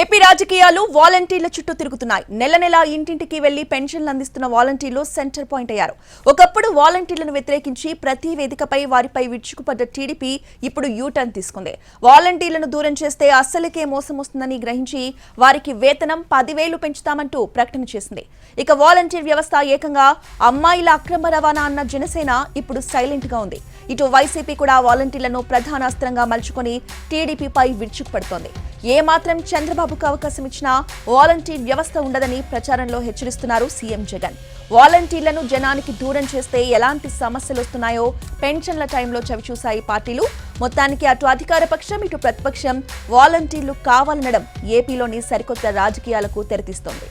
AP రాజకీయాలు వాలంటీర్ల చుట్టూ తిరుగుతున్నాయి. నెల నెల ఇంటింటికి వెళ్ళి పెన్షన్లు అందిస్తున్న వాలంటీర్లు సెంటర్ పాయింట్ అయ్యారు. ఒకప్పుడు వాలంటీర్లను వ్యతిరేకించి ప్రతి వేదికపై వారిపై విరుచుకుపడ్డ టీడీపీ ఇప్పుడు యూటర్న్ తీసుకుంది. వాలంటీర్లను దూరం చేస్తే అస్సలకే మోసం వస్తుందని గ్రహించి వారికి వేతనం పదివేలు పెంచుతామంటూ ప్రకటన చేసింది. ఇక వాలంటీర్ వ్యవస్థ ఏకంగా అమ్మాయిల అక్రమ రవాణా అన్న జనసేన ఇప్పుడు సైలెంట్గా ఉంది. ఇటు వైసీపీ కూడా వాలంటీర్లను ప్రధాన అస్త్రంగా మలుచుకొని టీడీపీపై విరుచుకుపడుతోంది. ఏ మాత్రం చంద్రబాబుకు అవకాశం ఇచ్చినా వాలంటీర్ వ్యవస్థ ఉండదని ప్రచారంలో హెచ్చరిస్తున్నారు సీఎం జగన్. వాలంటీర్లను జనానికి దూరం చేస్తే ఎలాంటి సమస్యలు వస్తున్నాయో పెన్షన్ల టైంలో చవిచూశాయి పార్టీలు. మొత్తానికి అటు అధికార పక్షం ఇటు ప్రతిపక్షం వాలంటీర్లు కావాలనడం ఏపీలోని సరికొత్త రాజకీయాలకు తెరతీస్తోంది.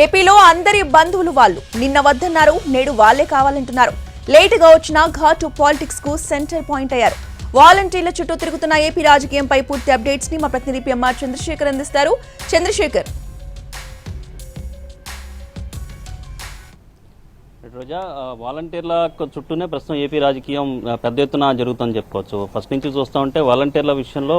ఏపీలో అందరి బంధువులు వాళ్ళు. నిన్న వద్దన్నారు నేడు వాళ్ళే కావాలంటున్నారు. లేటుగా వచ్చిన ఘాటు పాలిటిక్స్కు సెంటర్ పాయింట్ అయ్యారు. వాలంటీర్ల చుట్టూ తిరుగుతున్న ఏపీ రాజకీయంపై పూర్తి అప్డేట్స్ని మా ప్రతినిధి పిఎంఆర్ చంద్రశేఖర్ అందిస్తారు. చంద్రశేఖర్ రోజా వాలంటీర్ల చుట్టూనే ప్రస్తుతం ఏపీ రాజకీయం పెద్ద ఎత్తున జరుగుతుందని చెప్పుకోవచ్చు. ఫస్ట్ నుంచి చూస్తూ ఉంటే వాలంటీర్ల విషయంలో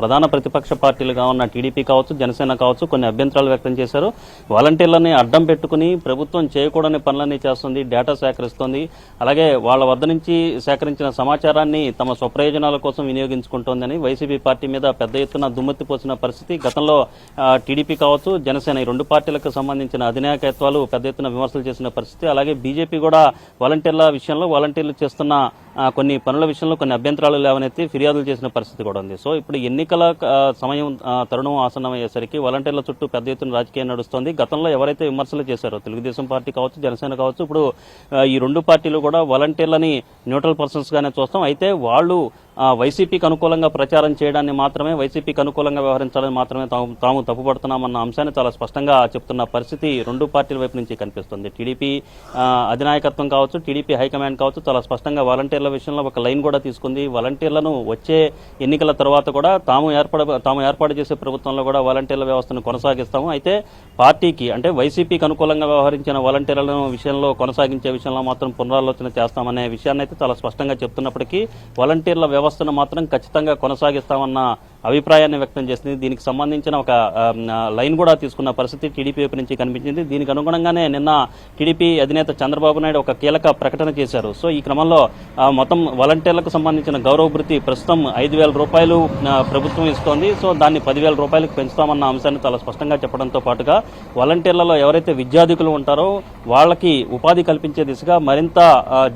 ప్రధాన ప్రతిపక్ష పార్టీలుగా ఉన్న టీడీపీ కావచ్చు జనసేన కావచ్చు కొన్ని అభ్యంతరాలు వ్యక్తం చేశారు. వాలంటీర్లని అడ్డం పెట్టుకుని ప్రభుత్వం చేయకూడని పనులన్నీ చేస్తుంది డేటా సేకరిస్తుంది. అలాగే వాళ్ళ వద్ద నుంచి సేకరించిన సమాచారాన్ని తమ స్వప్రయోజనాల కోసం వినియోగించుకుంటోందని వైసీపీ పార్టీ మీద పెద్ద ఎత్తున దుమ్మెత్తి పోసిన పరిస్థితి. గతంలో టీడీపీ కావచ్చు జనసేన ఈ రెండు పార్టీలకు సంబంధించిన అధినాయకత్వాలు పెద్ద ఎత్తున విమర్శలు చేసిన పరిస్థితి. అలాగే బీజేపీ కూడా వాలంటీర్ల విషయంలో వాలంటీర్లు చేస్తున్న కొన్ని పనుల విషయంలో కొన్ని అభ్యంతరాలు లేవనైతే ఫిర్యాదులు చేసిన పరిస్థితి కూడా ఉంది. సో ఇప్పుడు ఎన్నికల సమయం తరుణం ఆసన్నమయ్యేసరికి వాలంటీర్ల చుట్టూ పెద్ద ఎత్తున రాజకీయం నడుస్తోంది. గతంలో ఎవరైతే విమర్శలు చేశారో తెలుగుదేశం పార్టీ కావచ్చు జనసేన కావచ్చు ఇప్పుడు ఈ రెండు పార్టీలు కూడా వాలంటీర్లని న్యూట్రల్ పర్సన్స్ గానే చూస్తాం. అయితే వాళ్ళు వైసీపీకి అనుకూలంగా ప్రచారం చేయడాన్ని మాత్రమే వైసీపీకి అనుకూలంగా వ్యవహరించాలని మాత్రమే తాము తాము తప్పుపడుతున్నామన్న అంశాన్ని చాలా స్పష్టంగా చెప్తున్న పరిస్థితి రెండు పార్టీల వైపు నుంచి కనిపిస్తుంది. టీడీపీ అధినాయకత్వం కావచ్చు టీడీపీ హైకమాండ్ కావచ్చు చాలా స్పష్టంగా వాలంటీర్ల విషయంలో ఒక లైన్ కూడా తీసుకుంది. వాలంటీర్లను వచ్చే ఎన్నికల తర్వాత కూడా తాము ఏర్పడ తాము ఏర్పాటు చేసే ప్రభుత్వంలో కూడా వాలంటీర్ల వ్యవస్థను కొనసాగిస్తాము. అయితే పార్టీకి అంటే వైసీపీకి అనుకూలంగా వ్యవహరించిన వాలంటీర్లను విషయంలో కొనసాగించే విషయంలో మాత్రం పునరాలోచన చేస్తామనే విషయాన్ని అయితే చాలా స్పష్టంగా చెప్తున్నప్పటికీ వాలంటీర్ల వ్యవస్థను మాత్రం ఖచ్చితంగా కొనసాగిస్తామన్న అభిప్రాయాన్ని వ్యక్తం చేసింది. దీనికి సంబంధించిన ఒక లైన్ కూడా తీసుకున్న పరిస్థితి టీడీపీ వైపు నుంచి కనిపించింది. దీనికి అనుగుణంగానే నిన్న టీడీపీ అధినేత చంద్రబాబు నాయుడు ఒక కీలక ప్రకటన చేశారు. సో ఈ క్రమంలో మొత్తం వాలంటీర్లకు సంబంధించిన గౌరవ భృతి ప్రస్తుతం ఐదు వేల రూపాయలు ప్రభుత్వం ఇస్తోంది. సో దాన్ని పదివేల రూపాయలకు పెంచుతామన్న అంశాన్ని చాలా స్పష్టంగా చెప్పడంతో పాటుగా వాలంటీర్లలో ఎవరైతే విద్యార్థికులు ఉంటారో వాళ్ళకి ఉపాధి కల్పించే దిశగా మరింత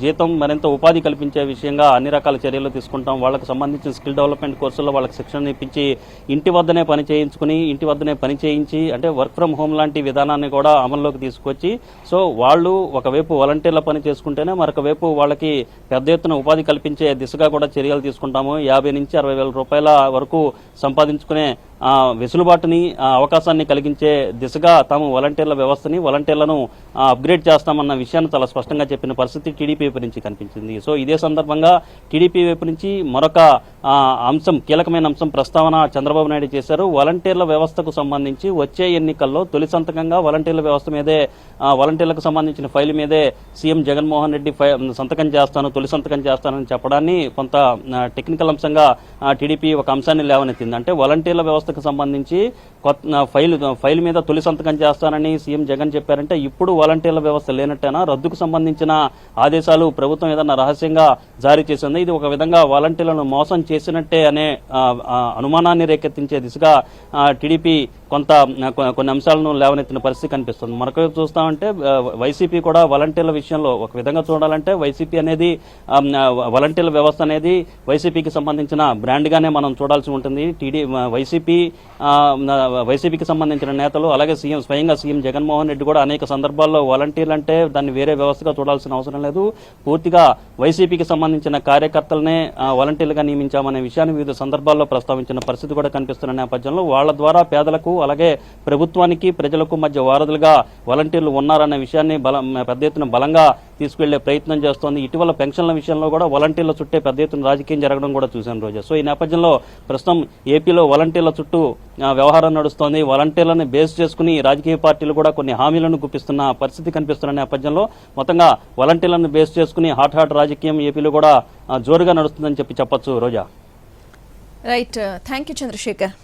జీతం మరింత ఉపాధి కల్పించే విషయంగా అన్ని రకాల చర్యలు తీసుకుంటాం. వాళ్ళకి సంబంధించిన స్కిల్ డెవలప్మెంట్ కోర్సుల్లో వాళ్ళకి శిక్షణ ఇప్పించి ఇంటి వద్దనే పని చేయించుకుని ఇంటి వద్దనే పని చేయించి అంటే వర్క్ ఫ్రమ్ హోమ్ లాంటి విధానాన్ని కూడా అమల్లోకి తీసుకొచ్చి సో వాళ్ళు ఒకవైపు వాలంటీర్ల పని చేసుకుంటేనే మరొక వైపు వాళ్ళకి పెద్ద ఎత్తున ఉపాధి కల్పించే దిశగా కూడా చర్యలు తీసుకుంటాము. యాభై నుంచి అరవై వేల రూపాయల వరకు సంపాదించుకునే వెసులుబాటుని అవకాశాన్ని కలిగించే దిశగా తాము వాలంటీర్ల వ్యవస్థని వాలంటీర్లను అప్గ్రేడ్ చేస్తామన్న విషయాన్ని చాలా స్పష్టంగా చెప్పిన పరిస్థితి టీడీపీ వైపు నుంచి కనిపించింది. సో ఇదే సందర్భంగా టీడీపీ వైపు నుంచి మరొక అంశం కీలకమైన అంశం ప్రస్తావన చంద్రబాబు నాయుడు చేశారు. వాలంటీర్ల వ్యవస్థకు సంబంధించి వచ్చే ఎన్నికల్లో తొలి సంతకంగా వాలంటీర్ల వ్యవస్థ మీదే వాలంటీర్లకు సంబంధించిన ఫైల్ మీదే సీఎం జగన్మోహన్ రెడ్డి సంతకం చేస్తాను తొలి సంతకం చేస్తానని చెప్పడాన్ని కొంత టెక్నికల్ అంశంగా టీడీపీ ఒక అంశాన్ని లేవనెత్తింది. అంటే వాలంటీర్ల వ్యవస్థకు సంబంధించి కొత్త ఫైల్ ఫైల్ మీద తొలి సంతకం చేస్తానని సీఎం జగన్ చెప్పారంటే ఇప్పుడు వాలంటీర్ల వ్యవస్థ లేనట్టేనా? రద్దుకు సంబంధించిన ఆదేశాలు ప్రభుత్వం ఏదన్నా రహస్యంగా జారీ చేసింది? ఇది ఒక విధంగా వాలంటీర్లను మోసం చేసినట్టే అనే అనుమానాన్ని రేకెత్తించే దిశగా టీడీపీ కొంత కొ- కొన్ని అంశాలను లేవనెత్తిన పరిస్థితి కనిపిస్తుంది. మరొక చూస్తామంటే వైసీపీ కూడా వాలంటీర్ల విషయంలో ఒక విధంగా చూడాలంటే వైసీపీ అనేది వాలంటీర్ల వ్యవస్థ అనేది వైసీపీకి సంబంధించిన బ్రాండ్గానే మనం చూడాల్సి ఉంటుంది. టీడీ వైసీపీ వైసీపీకి సంబంధించిన నేతలు అలాగే సీఎం స్వయంగా సీఎం జగన్మోహన్ రెడ్డి కూడా అనేక సందర్భాల్లో వాలంటీర్లు అంటే దాన్ని వేరే వ్యవస్థగా చూడాల్సిన అవసరం లేదు. పూర్తిగా వైసీపీకి సంబంధించిన కార్యకర్తలనే వాలంటీర్లుగా నియమించామనే విషయాన్ని వివిధ సందర్భాల్లో ప్రస్తావించిన పరిస్థితి కూడా కనిపిస్తున్న నేపథ్యంలో వాళ్ళ ద్వారా పేదలకు అలాగే ప్రభుత్వానికి ప్రజలకు మధ్య వారధులుగా వాలంటీర్లు ఉన్నారన్న విషయాన్ని బలం పెద్ద ఎత్తున బలంగా తీసుకెళ్ళే ప్రయత్నం చేస్తోంది. ఇటీవల పెన్షన్ల విషయంలో కూడా వాలంటీర్ల చుట్టే పెద్ద ఎత్తున రాజకీయం జరగడం కూడా చూశాను రోజా. సో ఈ నేపథ్యంలో ప్రస్తుతం ఏపీలో వాలంటీర్ల చుట్టూ వ్యవహారం నడుస్తోంది. వాలంటీర్లను బేస్ చేసుకుని రాజకీయ పార్టీలు కూడా కొన్ని హామీలను గుప్పిస్తున్న పరిస్థితి కనిపిస్తున్న నేపథ్యంలో మొత్తంగా వాలంటీర్లను బేస్ చేసుకుని హాట్ హాట్ రాజకీయం ఏపీలో కూడా జోరుగా నడుస్తుందని చెప్పి చెప్పొచ్చు Roja. Right thank you Chandrasekhar